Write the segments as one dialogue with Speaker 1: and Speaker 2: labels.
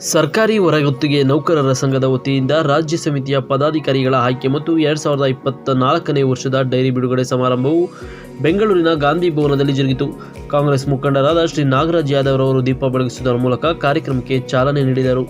Speaker 1: ಸರ್ಕಾರಿ ಹೊರಗುತ್ತಿಗೆ ನೌಕರರ ಸಂಘದ ವತಿಯಿಂದ ರಾಜ್ಯ ಸಮಿತಿಯ ಪದಾಧಿಕಾರಿಗಳ ಆಯ್ಕೆ ಮತ್ತು ಎರಡು ಸಾವಿರದ ಇಪ್ಪತ್ತ ನಾಲ್ಕನೇ ವರ್ಷದ ಡೈರಿ ಬಿಡುಗಡೆ ಸಮಾರಂಭವು ಬೆಂಗಳೂರಿನ ಗಾಂಧಿ ಭವನದಲ್ಲಿ ಜರುಗಿತು. ಕಾಂಗ್ರೆಸ್ ಮುಖಂಡರಾದ ಶ್ರೀ ನಾಗರಾಜ್ ಯಾದವ್ ಅವರು ದೀಪ ಬೆಳಗಿಸುವುದರ ಮೂಲಕ ಕಾರ್ಯಕ್ರಮಕ್ಕೆ ಚಾಲನೆ ನೀಡಿದರು.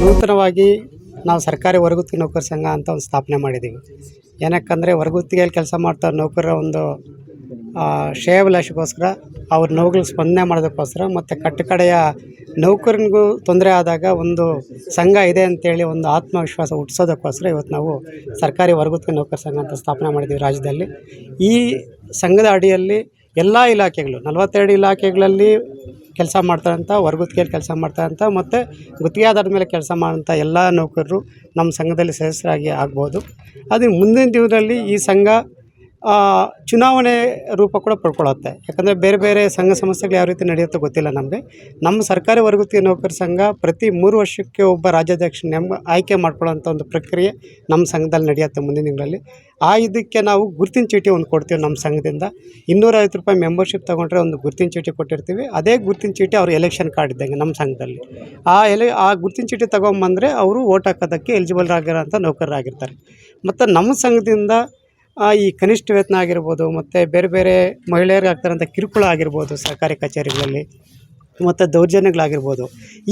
Speaker 2: ನೂತನವಾಗಿ ನಾವು ಸರ್ಕಾರಿ ಹೊರಗುತ್ತಿಗೆ ನೌಕರ ಸಂಘ ಅಂತ ಒಂದು ಸ್ಥಾಪನೆ ಮಾಡಿದ್ದೀವಿ. ಏನಕ್ಕಂದರೆ ಹೊರಗುತ್ತಿಗೆಯಲ್ಲಿ ಕೆಲಸ ಮಾಡ್ತಾ ನೌಕರರ ಒಂದು ಆ, ಶ್ರೇಯೋಭಿಲಾಷಕ್ಕೋಸ್ಕರ ಅವ್ರ ನೋವುಗಳಿಗೆ ಸ್ಪಂದನೆ ಮಾಡೋದಕ್ಕೋಸ್ಕರ ಮತ್ತು ಕಟ್ಟಕಡೆಯ ನೌಕರನಿಗೂ ತೊಂದರೆ ಆದಾಗ ಒಂದು ಸಂಘ ಇದೆ ಅಂತೇಳಿ ಒಂದು ಆತ್ಮವಿಶ್ವಾಸ ಹುಟ್ಟಿಸೋದಕ್ಕೋಸ್ಕರ ಇವತ್ತು ನಾವು ಸರ್ಕಾರಿ ಹೊರಗುತ್ತಿಗೆ ನೌಕರ ಸಂಘ ಅಂತ ಸ್ಥಾಪನೆ ಮಾಡಿದ್ದೀವಿ ರಾಜ್ಯದಲ್ಲಿ. ಈ ಸಂಘದ ಅಡಿಯಲ್ಲಿ ಎಲ್ಲ ಇಲಾಖೆಗಳು ನಲವತ್ತೆರಡು ಇಲಾಖೆಗಳಲ್ಲಿ ಕೆಲಸ ಮಾಡ್ತಾರಂಥ ಹೊರಗುತ್ತಿಗೆಯಲ್ಲಿ ಕೆಲಸ ಮಾಡ್ತಾರಂಥ ಮತ್ತು ಗುತ್ತಿಗೆ ಆಧಾರದ ಮೇಲೆ ಕೆಲಸ ಮಾಡೋಂಥ ಎಲ್ಲ ನೌಕರರು ನಮ್ಮ ಸಂಘದಲ್ಲಿ ಸದಸ್ಯರಾಗಿ ಆಗ್ಬೋದು. ಅದೇ ಮುಂದಿನ ದಿನದಲ್ಲಿ ಈ ಸಂಘ ಚುನಾವಣೆ ರೂಪ ಕೂಡ ಪಡ್ಕೊಳ್ಳುತ್ತೆ ಯಾಕಂದರೆ ಬೇರೆ ಬೇರೆ ಸಂಘ ಸಂಸ್ಥೆಗಳು ಯಾವ ರೀತಿ ನಡೆಯುತ್ತೋ ಗೊತ್ತಿಲ್ಲ ನಮಗೆ. ನಮ್ಮ ಸರ್ಕಾರಿ ವರ್ಗತಿಯ ನೌಕರ ಸಂಘ ಪ್ರತಿ ಮೂರು ವರ್ಷಕ್ಕೆ ಒಬ್ಬ ರಾಜ್ಯಾಧ್ಯಕ್ಷ ನೇಮ ಆಯ್ಕೆ ಮಾಡ್ಕೊಳ್ಳೋಂಥ ಒಂದು ಪ್ರಕ್ರಿಯೆ ನಮ್ಮ ಸಂಘದಲ್ಲಿ ನಡೆಯುತ್ತೆ ಮುಂದಿನ ದಿನಗಳಲ್ಲಿ. ಆ ಇದಕ್ಕೆ ನಾವು ಗುರುತಿನ ಚೀಟಿ ಒಂದು ಕೊಡ್ತೀವಿ ನಮ್ಮ ಸಂಘದಿಂದ. ಇನ್ನೂರೈವತ್ತು ರೂಪಾಯಿ ಮೆಂಬರ್ಶಿಪ್ ತೊಗೊಂಡ್ರೆ ಒಂದು ಗುರುತಿನ ಚೀಟಿ ಕೊಟ್ಟಿರ್ತೀವಿ. ಅದೇ ಗುರುತಿನ ಚೀಟಿ ಅವ್ರು ಎಲೆಕ್ಷನ್ ಕಾರ್ಡ್ ಇದ್ದಂಗೆ ನಮ್ಮ ಸಂಘದಲ್ಲಿ. ಆ ಎಲೆ, ಆ ಗುರುತಿನ ಚೀಟಿ ತೊಗೊಂಬಂದರೆ ಅವರು ಓಟ್ ಹಾಕೋದಕ್ಕೆ ಎಲಿಜಿಬಲ್ ಆಗಿರೋಂಥ ನೌಕರರಾಗಿರ್ತಾರೆ. ಮತ್ತು ನಮ್ಮ ಸಂಘದಿಂದ ಈ ಕನಿಷ್ಠ ವೇತನ ಆಗಿರ್ಬೋದು ಮತ್ತು ಬೇರೆ ಬೇರೆ ಮಹಿಳೆಯರಿಗೆ ಆಗ್ತಾರಂಥ ಕಿರುಕುಳ ಆಗಿರ್ಬೋದು ಸರ್ಕಾರಿ ಕಚೇರಿಗಳಲ್ಲಿ ಮತ್ತು ದೌರ್ಜನ್ಯಗಳಾಗಿರ್ಬೋದು.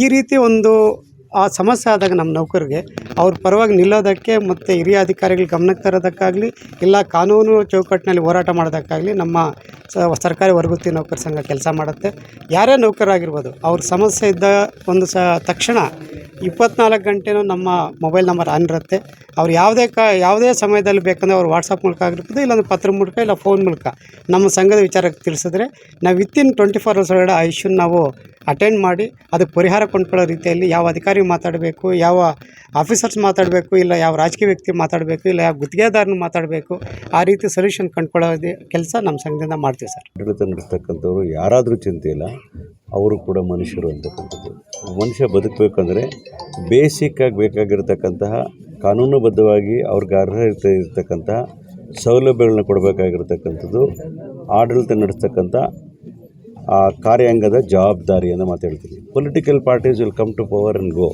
Speaker 2: ಈ ರೀತಿ ಒಂದು ಆ ಸಮಸ್ಯೆ ಆದಾಗ ನಮ್ಮ ನೌಕರಿಗೆ ಅವ್ರ ಪರವಾಗಿ ನಿಲ್ಲೋದಕ್ಕೆ ಮತ್ತು ಹಿರಿಯ ಅಧಿಕಾರಿಗಳ ಗಮನಕ್ಕೆ ತರೋದಕ್ಕಾಗಲಿ ಇಲ್ಲ ಕಾನೂನು ಚೌಕಟ್ಟಿನಲ್ಲಿ ಹೋರಾಟ ಮಾಡೋದಕ್ಕಾಗಲಿ ನಮ್ಮ ಸರ್ಕಾರಿ ವರ್ಗತಿ ನೌಕರ ಸಂಘ ಕೆಲಸ ಮಾಡುತ್ತೆ. ಯಾರೇ ನೌಕರಾಗಿರ್ಬೋದು ಅವ್ರ ಸಮಸ್ಯೆ ಇದ್ದ ಒಂದು ಸ ತಕ್ಷಣ ಇಪ್ಪತ್ನಾಲ್ಕು ಗಂಟೆನೂ ನಮ್ಮ ಮೊಬೈಲ್ ನಂಬರ್ ಆನ್ ಇರುತ್ತೆ. ಅವ್ರು ಯಾವುದೇ ಕ ಯಾವುದೇ ಸಮಯದಲ್ಲಿ ಬೇಕಂದರೆ ಅವ್ರು ವಾಟ್ಸಪ್ ಮೂಲಕ ಆಗಿರ್ಬೋದು ಇಲ್ಲಾಂದ್ರೆ ಪತ್ರ ಮೂಲಕ ಇಲ್ಲ ಫೋನ್ ಮೂಲಕ ನಮ್ಮ ಸಂಘದ ವಿಚಾರಕ್ಕೆ ತಿಳಿಸಿದ್ರೆ ನಾವು ವಿತಿನ್ ಟ್ವೆಂಟಿ ಫೋರ್ ಅವರ್ಸ್ ಒಳಗಡೆ ಆ ಇಶ್ಯೂನ ನಾವು ಅಟೆಂಡ್ ಮಾಡಿ ಅದಕ್ಕೆ ಪರಿಹಾರ ಕೊಂಡ್ಕೊಳ್ಳೋ ರೀತಿಯಲ್ಲಿ ಯಾವ ಅಧಿಕಾರಿ ಮಾತಾಡಬೇಕು, ಯಾವ ಆಫೀಸರ್ಸ್ ಮಾತಾಡಬೇಕು, ಇಲ್ಲ ಯಾವ ರಾಜಕೀಯ ವ್ಯಕ್ತಿ ಮಾತಾಡಬೇಕು, ಇಲ್ಲ ಯಾವ ಗುತ್ತಿಗೆದಾರನ ಮಾತಾಡಬೇಕು, ಆ ರೀತಿ ಸೊಲ್ಯೂಷನ್ ಕಂಡುಕೊಳ್ಳೋದೇ ಕೆಲಸ ನಮ್ಮ ಸಂಘದಿಂದ ಮಾಡ್ತೀವಿ ಸರ್.
Speaker 3: ಆಡಳಿತ ನಡೆಸ್ತಕ್ಕಂಥವ್ರು ಯಾರಾದರೂ ಚಿಂತೆ ಇಲ್ಲ, ಅವರು ಕೂಡ ಮನುಷ್ಯರು ಅಂತಕ್ಕಂಥದ್ದು. ಮನುಷ್ಯ ಬದುಕಬೇಕಂದ್ರೆ ಬೇಸಿಕ್ಕಾಗಿ ಬೇಕಾಗಿರ್ತಕ್ಕಂತಹ ಕಾನೂನುಬದ್ಧವಾಗಿ ಅವ್ರಿಗೆ ಅರ್ಹ ಇರ್ತ ಇರ್ತಕ್ಕಂತಹ ಸೌಲಭ್ಯಗಳನ್ನ ಕೊಡಬೇಕಾಗಿರ್ತಕ್ಕಂಥದ್ದು, ಆಡಳಿತ ನಡೆಸ್ತಕ್ಕಂಥ ಆ ಕಾರ್ಯಾಂಗದ ಜವಾಬ್ದಾರಿ ಅಂತ ಮಾತಾಡ್ತೀನಿ political parties will come to power and go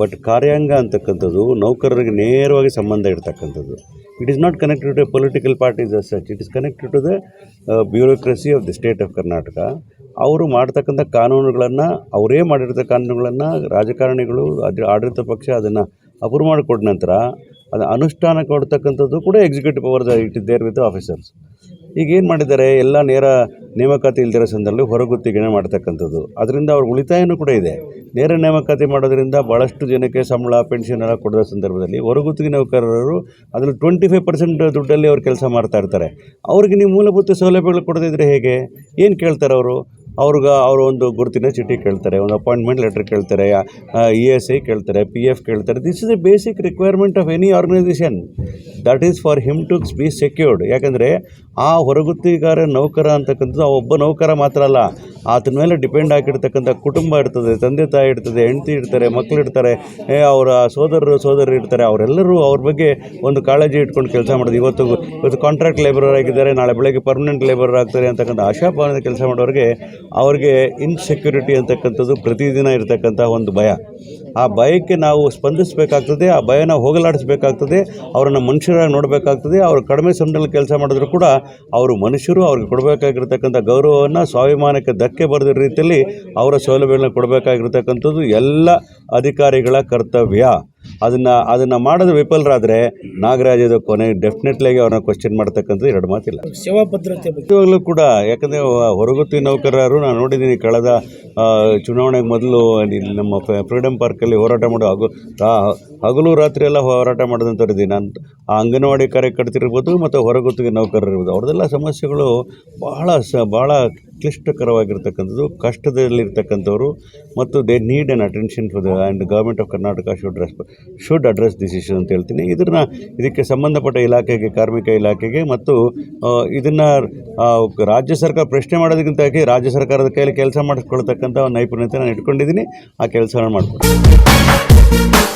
Speaker 3: but ಕಾರ್ಯಾಂಗ ಅಂತಕ್ಕಂಥದ್ದು ನೌಕರರಿಗೆ ನೇರವಾಗಿ ಸಂಬಂಧ ಇರ್ತಕ್ಕಂಥದ್ದು it is not connected to political parties as such it is connected to the bureaucracy of the state of Karnataka ಅವರು ಮಾಡ್ತಕ್ಕಂಥ ಕಾನೂನುಗಳನ್ನು, ಅವರೇ ಮಾಡಿರ್ತಕ್ಕ ಕಾನೂನುಗಳನ್ನು, ರಾಜಕಾರಣಿಗಳು ಅದು ಆಡಳಿತ ಪಕ್ಷ ಅದನ್ನು ಅಪ್ರೂವ್ ಮಾಡಿಕೊಟ್ಟ ನಂತರ, ಅದು ಅನುಷ್ಠಾನ ಕೊಡ್ತಕ್ಕಂಥದ್ದು ಕೂಡ executive power it is there with officers ಈಗ ಏನು ಮಾಡಿದ್ದಾರೆ? ಎಲ್ಲ ನೇರ ನೇಮಕಾತಿ ಇಲ್ದಿರೋ ಸಂದರ್ಭದಲ್ಲಿ ಹೊರಗುತ್ತಿಗೆನೆ ಮಾಡ್ತಕ್ಕಂಥದ್ದು. ಅದರಿಂದ ಅವ್ರ ಉಳಿತಾಯನೂ ಕೂಡ ಇದೆ. ನೇರ ನೇಮಕಾತಿ ಮಾಡೋದ್ರಿಂದ ಭಾಳಷ್ಟು ಜನಕ್ಕೆ ಸಂಬಳ ಪೆನ್ಷನ್ ಎಲ್ಲ ಕೊಡೋ ಸಂದರ್ಭದಲ್ಲಿ ಹೊರಗುತ್ತಿಗೆ ನೌಕರರು ಅದರಲ್ಲಿ ಟ್ವೆಂಟಿ ಫೈವ್ ಪರ್ಸೆಂಟ್ ದುಡ್ಡಲ್ಲಿ ಅವ್ರು ಕೆಲಸ ಮಾಡ್ತಾ ಇರ್ತಾರೆ. ಅವ್ರಿಗೆ ನೀವು ಮೂಲಭೂತ ಸೌಲಭ್ಯಗಳು ಕೊಡೋದಿದ್ರೆ ಹೇಗೆ? ಏನು ಕೇಳ್ತಾರೆ ಅವರು? ಅವ್ರಿಗೆ ಅವರು ಒಂದು ಗುರುತಿನ ಚೀಟಿ ಕೇಳ್ತಾರೆ, ಒಂದು ಅಪಾಯಿಂಟ್ಮೆಂಟ್ ಲೆಟ್ರ್ ಕೇಳ್ತಾರೆ ಇ ಎಸ್ ಐ ಕೇಳ್ತಾರೆ ಪಿ ಎಫ್ ಕೇಳ್ತಾರೆ. This is a basic requirement of any organisation that is for him to be secured ಯಾಕಂದರೆ ಆ ಹೊರಗುತ್ತಿಗಾರ ನೌಕರ ಅಂತಕ್ಕಂಥದ್ದು ಆ ಒಬ್ಬ ನೌಕರ ಮಾತ್ರ ಅಲ್ಲ. ಆತನ ಮೇಲೆ ಡಿಪೆಂಡ್ ಆಗಿರ್ತಕ್ಕಂಥ ಕುಟುಂಬ ಇರ್ತದೆ, ತಂದೆ ತಾಯಿ ಇರ್ತದೆ, ಹೆಂಡತಿ ಇರ್ತಾರೆ ಮಕ್ಕಳು ಇರ್ತಾರೆ ಅವರ ಸೋದರರು ಸೋದರರು ಇರ್ತಾರೆ, ಅವರೆಲ್ಲರೂ ಅವ್ರ ಬಗ್ಗೆ ಒಂದು ಕಾಳಜಿ ಇಟ್ಕೊಂಡು ಕೆಲಸ ಮಾಡೋದು. ಇವತ್ತು ಇವತ್ತು ಕಾಂಟ್ರಾಕ್ಟ್ ಲೇಬರರ್ ಆಗಿದ್ದಾರೆ, ನಾಳೆ ಬೆಳಗ್ಗೆ ಪರ್ಮನೆಂಟ್ ಲೇಬರರ್ ಆಗ್ತಾರೆ ಅಂತಕ್ಕಂಥ ಆಶಾಭಾವನೆ ಕೆಲಸ ಮಾಡೋರಿಗೆ ಅವ್ರಿಗೆ ಇನ್ಸೆಕ್ಯೂರಿಟಿ ಅಂತಕ್ಕಂಥದ್ದು ಪ್ರತಿದಿನ ಇರತಕ್ಕಂಥ ಒಂದು ಭಯ. ಆ ಭಯಕ್ಕೆ ನಾವು ಸ್ಪಂದಿಸಬೇಕಾಗ್ತದೆ, ಆ ಭಯನ ಹೋಗಲಾಡಿಸಬೇಕಾಗ್ತದೆ, ಅವರನ್ನು ಮನುಷ್ಯರಾಗಿ ನೋಡಬೇಕಾಗ್ತದೆ, ಅವರು ಕಡಿಮೆ ಸಮಯದಲ್ಲಿ ಕೆಲಸ ಮಾಡಿದ್ರು ಕೂಡ ಅವರು ಮನುಷ್ಯರು, ಅವ್ರಿಗೆ ಕೊಡಬೇಕಾಗಿರ್ತಕ್ಕಂಥ ಗೌರವವನ್ನು ಸ್ವಾಭಿಮಾನಕ್ಕೆ ಧಕ್ಕೆ ಬರೆದ ರೀತಿಯಲ್ಲಿ ಅವರ ಸೌಲಭ್ಯಗಳನ್ನ ಕೊಡಬೇಕಾಗಿರ್ತಕ್ಕಂಥದ್ದು ಎಲ್ಲ ಅಧಿಕಾರಿಗಳ ಕರ್ತವ್ಯ. ಅದನ್ನು ಅದನ್ನು ಮಾಡೋದು ವಿಫಲರಾದರೆ ನಾಗರಾಜದ ಕೊನೆ ಡೆಫಿನೆಟ್ಲಾಗಿ ಅವ್ರನ್ನ ಕ್ವಶನ್ ಮಾಡ್ತಕ್ಕಂಥದ್ದು ಎರಡು ಮಾತಿಲ್ಲ.
Speaker 4: ಸೇವಾ ಭದ್ರತೆ ಬಗ್ಗೆ
Speaker 3: ಕೂಡ ಯಾಕಂದರೆ ಹೊರಗುತ್ತಿ ನೌಕರರು ನಾನು ನೋಡಿದ್ದೀನಿ ಕಳೆದ ಚುನಾವಣೆಗೆ ಮೊದಲು ನಮ್ಮ ಫ್ರೀಡಮ್ ಪಾರ್ಕಲ್ಲಿ ಹೋರಾಟ ಮಾಡೋ ಹಗು ಹಗಲು ರಾತ್ರಿ ಎಲ್ಲ ಹೋರಾಟ ಮಾಡಿದಂಥವ್ರಿದ್ದೀನಿ ನಾನು ಆ ಅಂಗನವಾಡಿ ಕಾರ್ಯಕರ್ತರಿರ್ಬೋದು ಮತ್ತು ಹೊರಗುತ್ತಿಗೆ ನೌಕರರಿರ್ಬೋದು ಅವ್ರದ್ದೆಲ್ಲ ಸಮಸ್ಯೆಗಳು ಬಹಳ ಸ ಭಾಳ ಕ್ಲಿಷ್ಟಕರವಾಗಿರ್ತಕ್ಕಂಥದ್ದು, ಕಷ್ಟದಲ್ಲಿರ್ತಕ್ಕಂಥವ್ರು, ಮತ್ತು they need an attention for the and government of Karnataka should ರೆಸ್ಪ should address this issue ಅಂತ ಹೇಳ್ತೀನಿ. ಇದನ್ನು, ಇದಕ್ಕೆ ಸಂಬಂಧಪಟ್ಟ ಇಲಾಖೆಗೆ, ಕಾರ್ಮಿಕ ಇಲಾಖೆಗೆ, ಮತ್ತು ಇದನ್ನು ರಾಜ್ಯ ಸರ್ಕಾರ ಪ್ರಶ್ನೆ ಮಾಡೋದಕ್ಕಿಂತಾಗಿ ರಾಜ್ಯ ಸರ್ಕಾರದ ಕೈಯಲ್ಲಿ ಕೆಲಸ ಮಾಡಿಸ್ಕೊಳ್ತಕ್ಕಂಥ ಒಂದು ನೈಪುಣ್ಯತೆ ನಾನು ಇಟ್ಕೊಂಡಿದ್ದೀನಿ. ಆ ಕೆಲಸವನ್ನು ಮಾಡ್ತೀನಿ